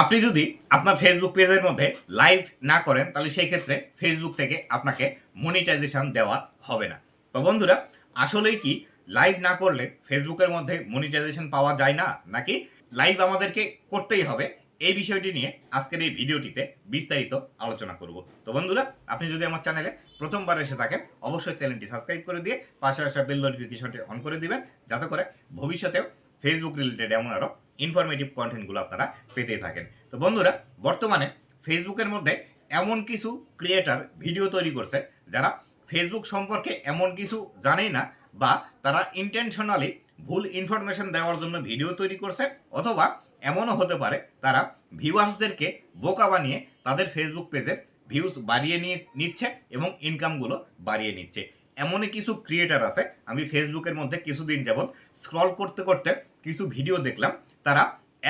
আপনি যদি আপনার ফেসবুক পেজের মধ্যে লাইভ না করেন, তাহলে সেই ক্ষেত্রে ফেসবুক থেকে আপনাকে মনিটাইজেশন দেওয়া হবে না। তো বন্ধুরা, আসলেই কি লাইভ না করলে ফেসবুকের মধ্যে মনিটাইজেশন পাওয়া যায় না? নাকি লাইভ আমাদেরকে করতেই হবে? এই বিষয়টি নিয়ে আজকের এই ভিডিওটিতে বিস্তারিত আলোচনা করব। তো বন্ধুরা, আপনি যদি আমার চ্যানেলে প্রথমবার এসে থাকেন, অবশ্যই চ্যানেলটি সাবস্ক্রাইব করে দিয়ে পাশে আসা বেল নোটিফিকেশনটি অন করে দিবেন, যাতে করে ভবিষ্যতেও ফেসবুক রিলেটেড এমন আরও ইনফরমেটিভ কন্টেন্টগুলো আপনারা পেতেই থাকেন। তো বন্ধুরা, বর্তমানে ফেসবুকের মধ্যে এমন কিছু ক্রিয়েটার ভিডিও তৈরি করছে যারা ফেসবুক সম্পর্কে এমন কিছু জানেই না বা তারা ইন্টেনশনালি ভুল ইনফরমেশন দেওয়ার জন্য ভিডিও তৈরি করছে অথবা এমনও হতে পারে তারা ভিউয়ার্সদেরকে বোকা বানিয়ে তাদের ফেসবুক পেজের ভিউজ বাড়িয়ে নিয়ে নিচ্ছে এবং ইনকামগুলো বাড়িয়ে নিচ্ছে। এমনই কিছু ক্রিয়েটার আছে, আমি ফেসবুকের মধ্যে কিছুদিন যাবৎ স্ক্রল করতে করতে কিছু ভিডিও দেখলাম, তারা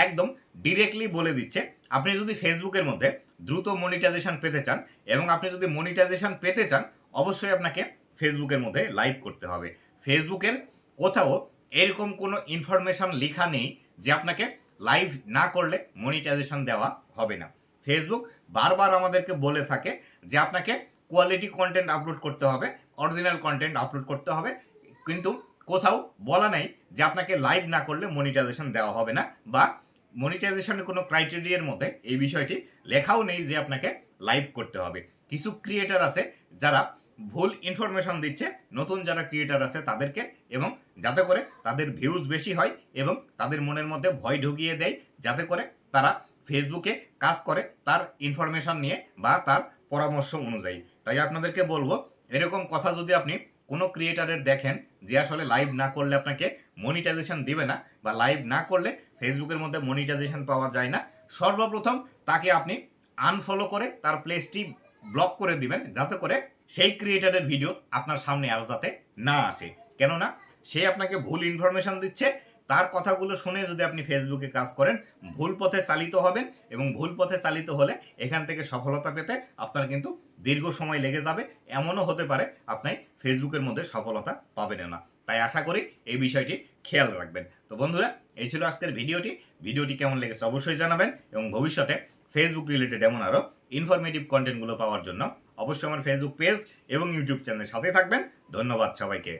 একদম ডিরেক্টলি বলে দিচ্ছে, আপনি যদি ফেসবুকের মধ্যে দ্রুত মনিটাইজেশন পেতে চান এবং আপনি যদি মনিটাইজেশন পেতে চান, অবশ্যই আপনাকে ফেসবুকের মধ্যে লাইভ করতে হবে। ফেসবুকের কোথাও এরকম কোনো ইনফরমেশন লেখা নেই যে আপনাকে লাইভ না করলে মনিটাইজেশন দেওয়া হবে না। ফেসবুক বারবার আমাদেরকে বলে থাকে যে আপনাকে কোয়ালিটি কন্টেন্ট আপলোড করতে হবে অরিজিনাল কন্টেন্ট আপলোড করতে হবে, কিন্তু কোথাও বলা নেই যে আপনাকে লাইভ না করলে মনিটাইজেশন দেওয়া হবে না বা মনিটাইজেশনের কোনো ক্রাইটেরিয়ার মধ্যে এই বিষয়টি লেখাও নেই যে আপনাকে লাইভ করতে হবে। কিছু ক্রিয়েটার আছে যারা ভুল ইনফরমেশন দিচ্ছে, নতুন যারা ক্রিয়েটার আছে তাদেরকে এবং যাতে করে তাদের ভিউজ বেশি হয় এবং তাদের মনের মধ্যে ভয় ঢুকিয়ে দেয়, যাতে করে তারা ফেসবুকে কাজ করে, তার ইনফরমেশন নিয়ে বা তার পরামর্শ অনুযায়ী। তাই আপনাদেরকে বলব, এরকম কথা যদি আপনি কোনো ক্রিয়েটারের দেখেন, যে আসলে লাইভ না করলে আপনাকে মনিটাইজেশন দিবে না বা লাইভ না করলে ফেসবুকের মধ্যে মনিটাইজেশন পাওয়া যায় না, সর্বপ্রথম তাকে আপনি আনফলো করে তার প্লেসটি ব্লক করে দিবেন, যাতে করে সেই ক্রিয়েটারের ভিডিও আপনার সামনে আরও যাতে না আসে। কেননা, সে আপনাকে ভুল ইনফরমেশন দিচ্ছে, তার কথাগুলো শুনে যদি আপনি ফেসবুকে কাজ করেন, ভুল পথে চালিত হবেন এবং ভুল পথে চালিত হলে এখান থেকে সফলতা পেতে আপনার কিন্তু দীর্ঘ সময় লেগে যাবে, এমনও হতে পারে আপনি ফেসবুকের মধ্যে সফলতা পাবেন না। তাই আশা করি এই বিষয়টি খেয়াল রাখবেন। তো বন্ধুরা, এই ছিল আজকের ভিডিওটি। ভিডিওটি কেমন লেগেছে অবশ্যই জানাবেন এবং ভবিষ্যতে ফেসবুক রিলেটেড এমন আরও ইনফরমেটিভ কন্টেন্টগুলো পাওয়ার জন্য অবশ্যই আমার ফেসবুক পেজ এবং ইউটিউব চ্যানেলের সাথে থাকবেন। ধন্যবাদ সবাইকে।